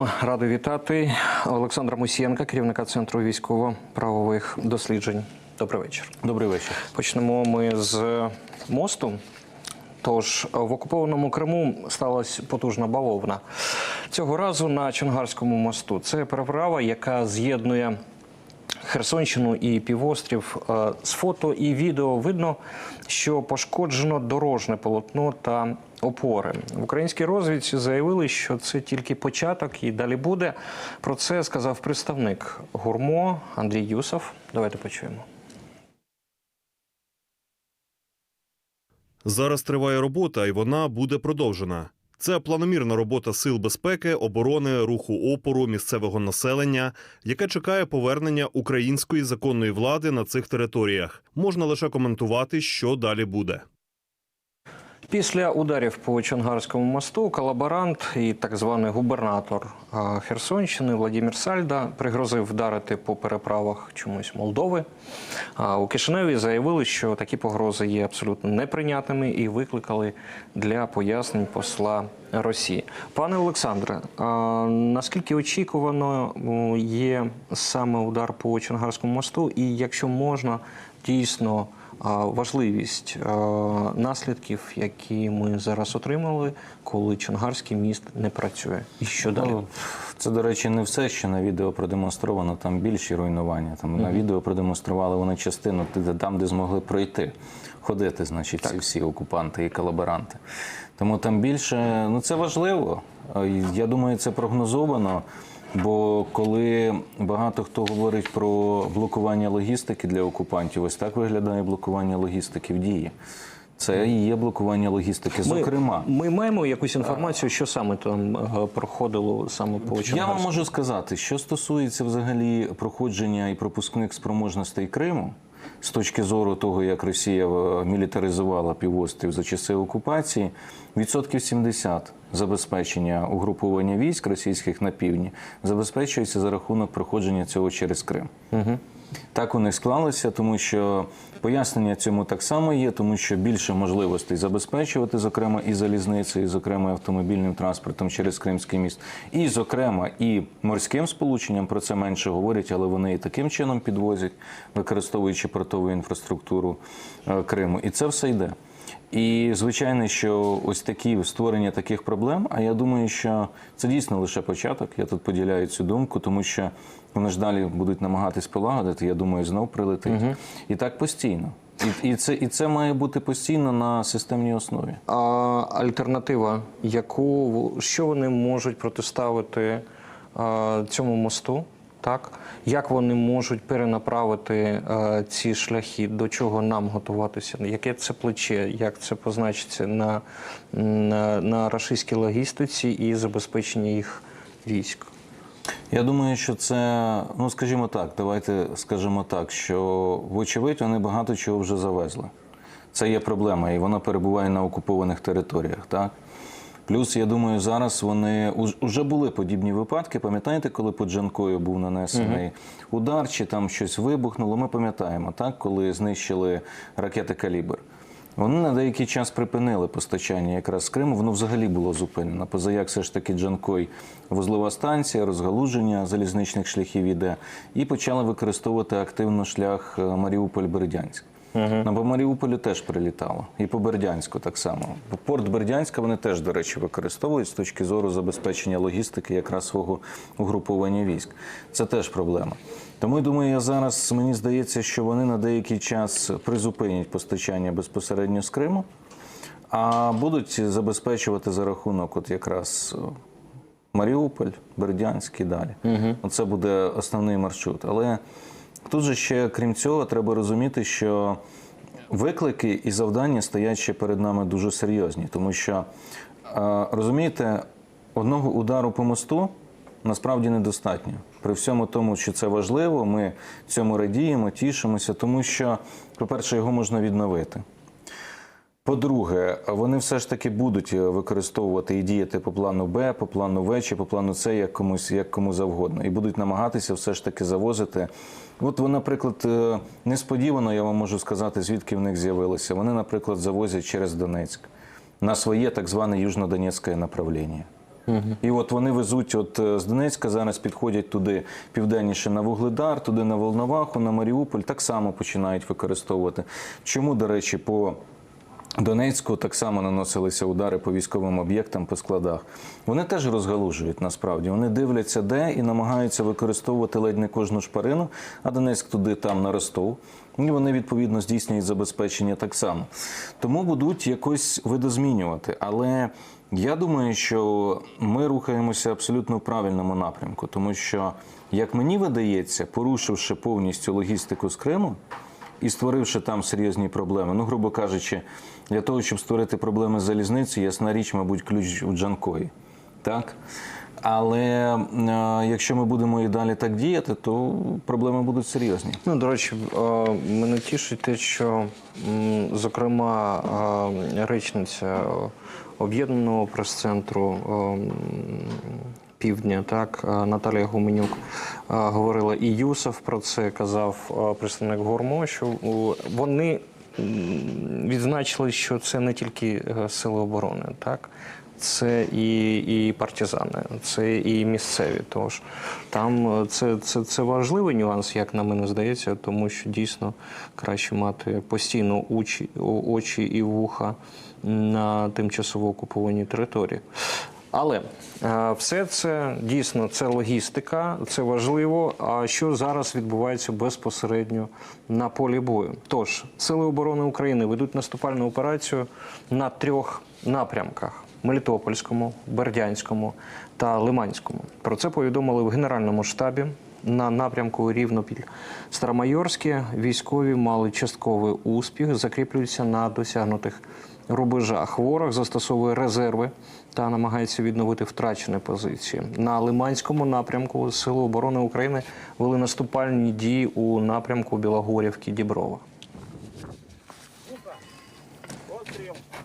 Радий вітати Олександра Мусієнка, керівника центру військово-правових досліджень. Добрий вечір. Добрий вечір. Почнемо ми з мосту. Тож в окупованому Криму сталася потужна бавовна. Цього разу на Чонгарському мосту. Це переправа, яка з'єднує Херсонщину і півострів. Е, З фото і відео видно, що пошкоджено дорожне полотно та опори. В українській розвідці заявили, що це тільки початок і далі буде. Про це сказав представник гурмо Андрій Юсов. Давайте почуємо. Зараз триває робота, і вона буде продовжена. Це планомірна робота сил безпеки, оборони, руху опору, місцевого населення, яке чекає повернення української законної влади на цих територіях. Можна лише коментувати, що далі буде. Після ударів по Чонгарському мосту колаборант і так званий губернатор Херсонщини Владимир Сальда пригрозив вдарити по переправах чомусь Молдови. У Кишиневі заявили, що такі погрози є абсолютно неприйнятними і викликали для пояснень посла Росії. Пане Олександре, наскільки очікувано є саме удар по Чонгарському мосту, і якщо можна дійсно важливість наслідків, які ми зараз отримали, коли Чонгарський міст не працює. І що далі? Ну, це, до речі, не все, що на відео продемонстровано, там більші руйнування. Там на відео продемонстрували вони частину там, де змогли пройти, ходити, значить, ці всі окупанти і колаборанти. Тому там більше, ну це важливо. Я думаю, це прогнозовано. Бо коли багато хто говорить про блокування логістики для окупантів, ось так виглядає блокування логістики в дії. Це і є блокування логістики. Зокрема, Ми, ми маємо якусь інформацію, що саме там е, проходило саме по Я вам можу сказати, що стосується взагалі проходження і пропускних спроможностей Криму з точки зору того, як Росія е, мілітаризувала півострів за часи окупації, відсотків 70 забезпечення угруповання військ російських на півдні забезпечується за рахунок проходження цього через Крим. Так у них склалося, тому що пояснення цьому так само є, тому що більше можливостей забезпечувати, зокрема, і залізницею, і зокрема, автомобільним транспортом через Кримський міст, і, зокрема, і морським сполученням про це менше говорять, але вони і таким чином підвозять, використовуючи портову інфраструктуру е, Криму. І це все йде. І звичайно, що ось такі створення таких проблем. А я думаю, що це дійсно лише початок. Я тут поділяю цю думку, тому що вони ж далі будуть намагатись полагодити. Я думаю, знов прилетить. І так постійно. І, і це і це має бути постійно на системній основі. А альтернатива, яку що вони можуть протиставити а, цьому мосту? Так, як вони можуть перенаправити е, ці шляхи, до чого нам готуватися? Яке це плече, як це позначиться на, на, на рашистській логістиці і забезпеченні їх військ? Я думаю, що це, ну скажімо так, давайте скажемо так, що вочевидь вони багато чого вже завезли. Це є проблема, і вона перебуває на окупованих територіях. Так? Плюс, я думаю, зараз вони вже були подібні випадки. Пам'ятаєте, коли по Джанкою був нанесений удар, чи там щось вибухнуло? Ми пам'ятаємо, так, коли знищили ракети Калібр. Вони на деякий час припинили постачання якраз з Криму. Воно взагалі було зупинено. Позаяк все ж таки Джанкой вузлова станція, розгалуження залізничних шляхів іде, і почали використовувати активно шлях е, Маріуполь-Бердянськ. Ну, по Маріуполю теж прилітало. І по Бердянську так само. Порт Бердянська вони теж, до речі, використовують з точки зору забезпечення логістики якраз свого угруповання військ. Це теж проблема. Тому я думаю, я зараз мені здається, що вони на деякий час призупинять постачання безпосередньо з Криму, а будуть забезпечувати за рахунок, от якраз. Маріуполь, Бердянськ і далі. Оце буде основний маршрут. Але тут же ще, крім цього, треба розуміти, що виклики і завдання стоять ще перед нами дуже серйозні, тому що е, розумієте, одного удару по мосту насправді недостатньо. При всьому тому, що це важливо, ми цьому радіємо, тішимося, тому що, по-перше, його можна відновити. По-друге, вони все ж таки будуть е, використовувати і діяти по плану Б, по плану В чи по плану С, як комусь як кому завгодно, і будуть намагатися все ж таки завозити. От ви, наприклад, е, несподівано я вам можу сказати, звідки в них з'явилося. Вони, наприклад, завозять через Донецьк на своє так зване южнодонецьке направлення. І от вони везуть от е, з Донецька, зараз підходять туди південніше на Вугледар, туди на Волноваху, на Маріуполь, так само починають використовувати. Чому, до речі, по Донецьку так само наносилися удари по військовим об'єктам, по складах. Вони теж розгалужують насправді. Вони дивляться, де і намагаються використовувати ледь не кожну шпарину, а Донецьк туди там на Ростов. І вони відповідно здійснюють забезпечення так само. Тому будуть якось видозмінювати. Але я думаю, що ми рухаємося абсолютно в правильному напрямку, тому що, як мені видається, порушивши повністю логістику з Криму, і створивши там серйозні проблеми. Ну, грубо кажучи, для того, щоб створити проблеми з залізницею, ясна річ, мабуть, ключ у Джанкої. Так? Але е, якщо ми будемо і далі так діяти, то проблеми будуть серйозні. Ну, до речі, е, мене тішить те, що, зокрема, е, речниця об'єднаного прес-центру е, Півдня, так, е, Наталія Гуменюк е, говорила, і Юсов про це казав е, представник Гормо, що вони відзначили, що це не тільки сили оборони, так. Це і, і партизани, це і місцеві. Тож там це, це, це важливий нюанс, як на мене здається, тому що дійсно краще мати постійно очі, очі і вуха на тимчасово окупованій території. Але е, все це дійсно це логістика, це важливо. А що зараз відбувається безпосередньо на полі бою? Тож сили оборони України ведуть наступальну операцію на трьох напрямках: Мелітопольському, Бердянському та Лиманському. Про це повідомили в Генеральному штабі. На напрямку Рівнопіль Старомайорське військові мали частковий успіх, закріплюються на досягнутих рубежах. Ворог застосовує резерви та намагається відновити втрачені позиції. На Лиманському напрямку Сили оборони України вели наступальні дії у напрямку Білогорівки Діброва.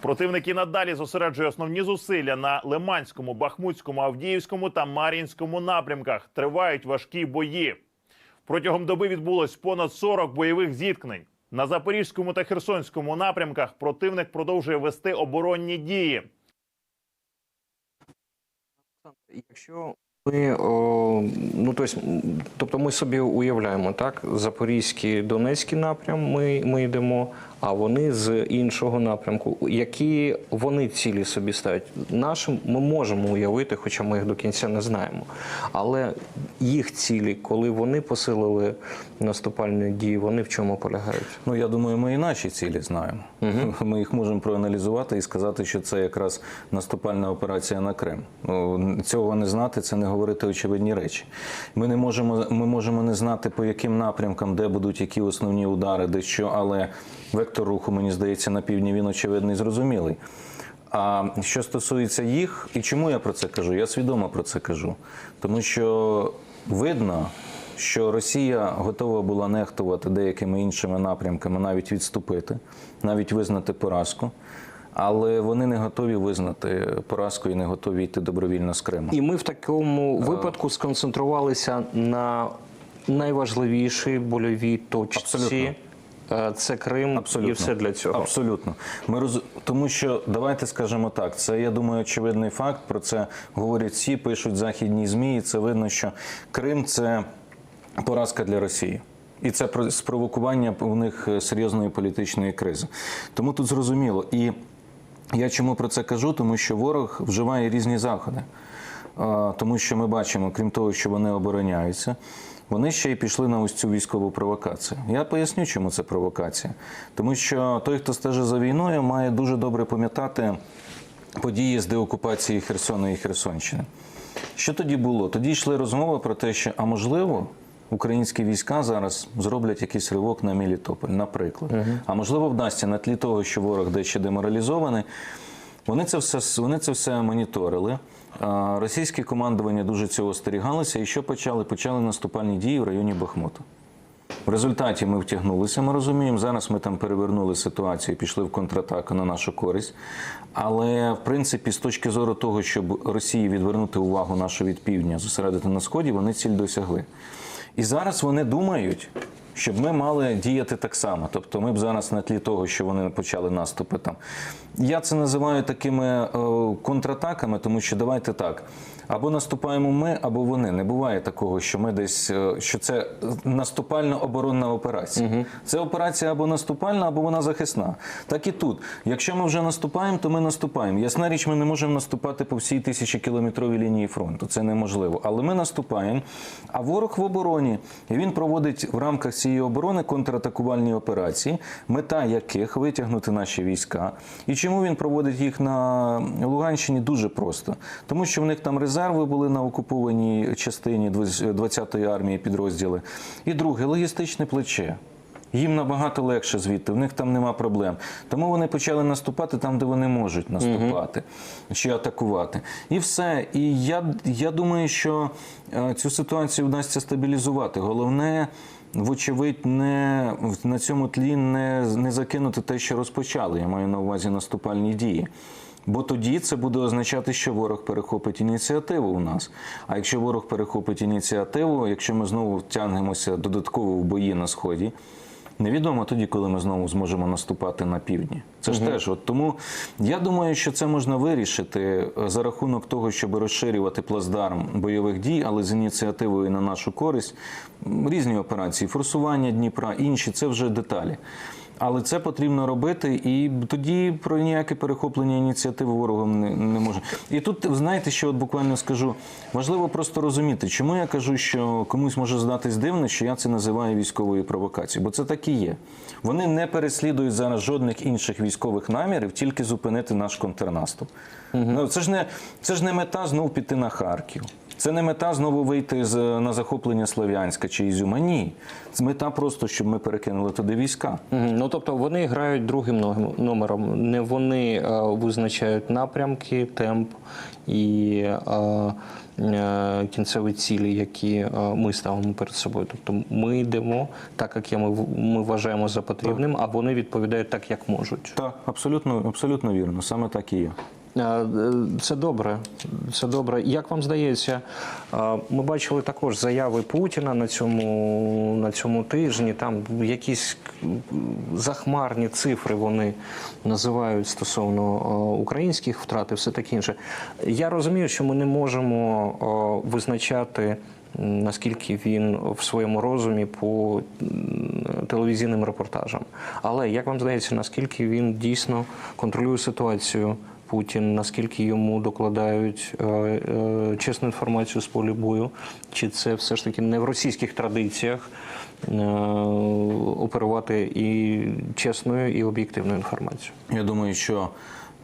Противник і надалі зосереджує основні зусилля на Лиманському, Бахмутському, Авдіївському та Мар'їнському напрямках. Тривають важкі бої. Протягом доби відбулось понад 40 бойових зіткнень. На Запорізькому та Херсонському напрямках противник продовжує вести оборонні дії. Якщо ми, о, ну, то есть, тобто ми собі уявляємо, так, Запорізький, Донецький напрям ми, ми йдемо, а вони з іншого напрямку. Які вони цілі собі ставлять? Нашим ми можемо уявити, хоча ми їх до кінця не знаємо. Але їх цілі, коли вони посилили наступальні дії, вони в чому полягають? Ну, я думаю, ми і наші цілі знаємо. Ми їх можемо проаналізувати і сказати, що це якраз наступальна операція на Крим. Цього не знати, це не говорити очевидні речі. Ми не можемо, ми можемо не знати, по яким напрямкам, де будуть які основні удари, де що, але вектор руху, мені здається, на півдні він очевидний і зрозумілий. А що стосується їх, і чому я про це кажу? Я свідомо про це кажу. Тому що видно, що Росія готова була нехтувати деякими іншими напрямками, навіть відступити, навіть визнати поразку. Але вони не готові визнати поразку і не готові йти добровільно з Криму. І ми в такому випадку сконцентрувалися на найважливішій больовій точці. Абсолютно. Е, Це Крим і все для цього. Абсолютно. Ми роз... Тому що давайте скажемо так. Це я думаю, очевидний факт. Про це говорять всі, пишуть західні змі. І це видно, що Крим це поразка для Росії. І це про- спровокування у них е, серйозної політичної кризи. Тому тут зрозуміло. І я чому про це кажу? Тому що ворог вживає різні заходи. Тому що ми бачимо, крім того, що вони обороняються, вони ще й пішли на ось цю військову провокацію. Я поясню, чому це провокація. Тому що той, хто стежить за війною, має дуже добре пам'ятати події з деокупації Херсона і Херсонщини. Що тоді було? Тоді йшли розмови про те, що, а можливо, українські війська зараз зроблять якийсь ривок на Мелітополь, наприклад. А можливо, вдасться на тлі того, що ворог дещо деморалізований. Вони це все вони це все моніторили. Російське командування дуже цього остерігалося. І що почали? Почали наступальні дії в районі Бахмуту. В результаті ми втягнулися, ми розуміємо. Зараз ми там перевернули ситуацію, пішли в контратаку на нашу користь. Але в принципі, з точки зору того, щоб Росії відвернути увагу нашу від півдня, зосередити на сході, вони ціль досягли. І зараз вони думають, щоб ми мали діяти так само. Тобто ми б зараз на тлі того, що вони почали наступи там. Я це називаю такими е, контратаками, тому що давайте так. Або наступаємо ми, або вони. Не буває такого, що ми десь е, що це наступальна оборонна операція. Це операція або наступальна, або вона захисна. Так і тут. Якщо ми вже наступаємо, то ми наступаємо. Ясна річ, ми не можемо наступати по всій тисячокілометровій лінії фронту. Це неможливо. Але ми наступаємо. А ворог в обороні і він проводить в рамках цієї оборони контратакувальні операції, мета яких витягнути наші війська. І чому він проводить їх на Луганщині? Дуже просто, тому що в них там резерви були на окупованій частині 20-ї армії підрозділи. І друге логістичне плече. Їм набагато легше звідти, в них там нема проблем. Тому вони почали наступати там, де вони можуть наступати чи атакувати. І все. І я, я думаю, що е, цю ситуацію вдасться стабілізувати. Головне, вочевидь, не на цьому тлі не, не закинути те, що розпочали. Я маю на увазі наступальні дії. Бо тоді це буде означати, що ворог перехопить ініціативу у нас. А якщо ворог перехопить ініціативу, якщо ми знову втягнемося додатково в бої на сході, невідомо тоді, коли ми знову зможемо наступати на півдні. Це ж теж. От тому я думаю, що це можна вирішити е, за рахунок того, щоб розширювати плацдарм бойових дій, але з ініціативою на нашу користь. Різні операції, форсування Дніпра, інші це вже деталі. Але це потрібно робити, і тоді про ніяке перехоплення ініціативи ворогом не, не може. І тут знаєте, що от буквально скажу, важливо просто розуміти, чому я кажу, що комусь може здатись дивно, що я це називаю військовою провокацією, бо це так і є. Вони не переслідують зараз жодних інших військових намірів, тільки зупинити наш контрнаступ. Ну це ж не це ж не мета знов піти на Харків. Це не мета знову вийти з на захоплення Слов'янська чи Ізюма. Ні. Це мета просто, щоб ми перекинули туди війська. Ну тобто вони грають другим ном- номером. Не вони е, визначають напрямки, темп і е, е, кінцеві цілі, які е, ми ставимо перед собою. Тобто ми йдемо так, як я- ми, ми вважаємо за потрібним, а вони відповідають так, як можуть. Так, абсолютно, абсолютно вірно. Саме так і є. Е, Це добре. Це добре. Як вам здається, е, ми бачили також заяви Путіна на цьому, на цьому тижні. Там якісь захмарні цифри вони називають стосовно е, українських втрат і все таке інше. Я розумію, що ми не можемо визначати. Наскільки він в своєму розумі по телевізійним репортажам. Але як вам здається, наскільки він дійсно контролює ситуацію Путін, наскільки йому докладають е, е, чесну інформацію з полі бою, чи це все ж таки не в російських традиціях е, оперувати і чесною, і об'єктивною інформацією? Я думаю, що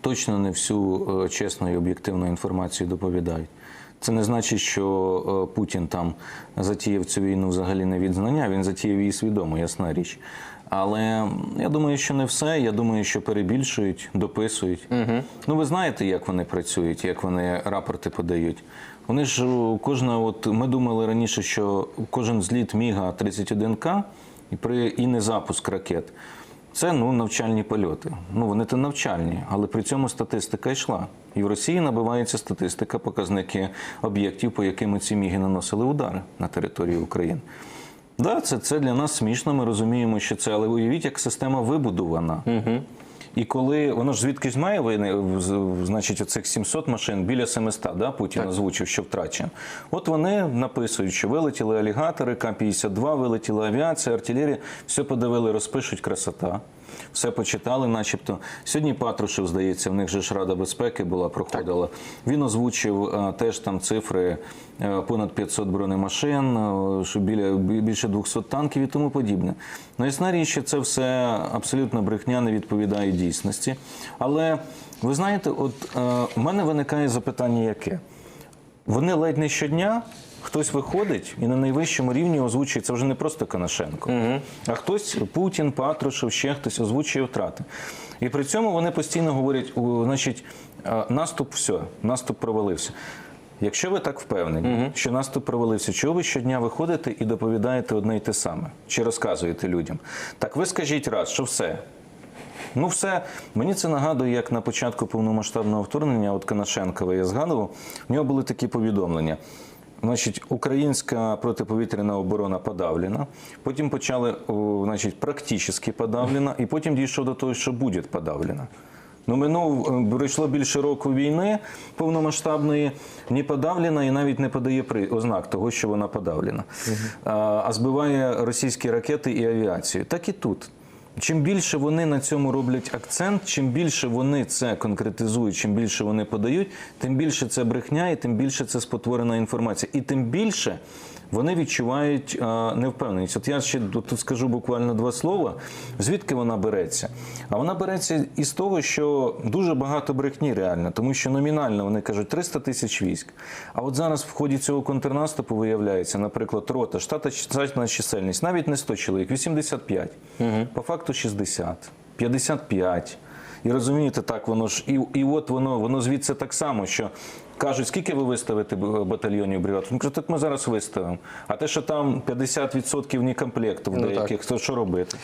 точно не всю чесну і об'єктивну інформацію доповідають. Це не значить, що Путін там затіяв цю війну взагалі не від знання, він затіяв її свідомо, ясна річ. Але я думаю, що не все. Я думаю, що перебільшують, дописують. Угу. Ну, ви знаєте, як вони працюють, як вони рапорти подають. Вони ж кожна, от ми думали раніше, що кожен зліт Міга 31К і при і не запуск ракет. Це ну навчальні польоти. Ну вони то навчальні, але при цьому статистика йшла. І в Росії набивається статистика, показники об'єктів, по яким ці міги наносили удари на території України. Да, це, це для нас смішно. Ми розуміємо, що це, але уявіть, як система вибудована. Угу. І коли воно ж звідкись має вини, значить, оцих 700 машин біля 700, да, Путін озвучив, що втрачено. От вони написують, що вилетіли алігатори, К-52, вилетіла авіація, артилерія, все подивили, розпишуть красота. Все почитали, начебто. Сьогодні Патрушев, здається, в них же ж Рада безпеки була, проходила. Він озвучив е, теж там цифри е, понад 500 бронемашин, е, що біля більше 200 танків і тому подібне. Ну, ясна річ, що це все абсолютно брехня, не відповідає дійсності. Але ви знаєте, от в мене виникає запитання, яке? Вони ледь не щодня. Хтось виходить і на найвищому рівні озвучує це вже не просто Коношенко, а хтось Путін, Патрушев, ще хтось озвучує втрати. І при цьому вони постійно говорять: значить, наступ все, наступ провалився. Якщо ви так впевнені, що наступ провалився, чого ви щодня виходите і доповідаєте одне й те саме, чи розказуєте людям? Так ви скажіть раз, що все, Ну, все, мені це нагадує, як на початку повномасштабного вторгнення, от Коношенкова я згадував, в нього були такі повідомлення. Значить, українська протиповітряна оборона подавлена. Потім почали, значить, практично подавлена, і потім дійшло до того, що буде подавлена. Ну, минув е, пройшло більше року війни повномасштабної, не подавлена і навіть не подає при ознак того, що вона подавлена. А, а збиває російські ракети і авіацію. Так і тут. Чим більше вони на цьому роблять акцент, чим більше вони це конкретизують, чим більше вони подають, тим більше це брехня, і тим більше це спотворена інформація. І тим більше вони відчувають невпевненість. От я ще тут скажу буквально два слова. Звідки вона береться? А вона береться із того, що дуже багато брехні реально, тому що номінально вони кажуть 300 тисяч військ. А от зараз в ході цього контрнаступу виявляється, наприклад, рота, штата штатна чисельність, навіть не 100 чоловік, 85. По факту 60, 55. І розумієте, так воно ж і, і от воно, воно звідси так само, що кажуть, скільки ви виставите батальйонів бригад? Він каже, так ми зараз виставимо. А те, що там 50% ні комплекту в Ну, деяких, то що робити?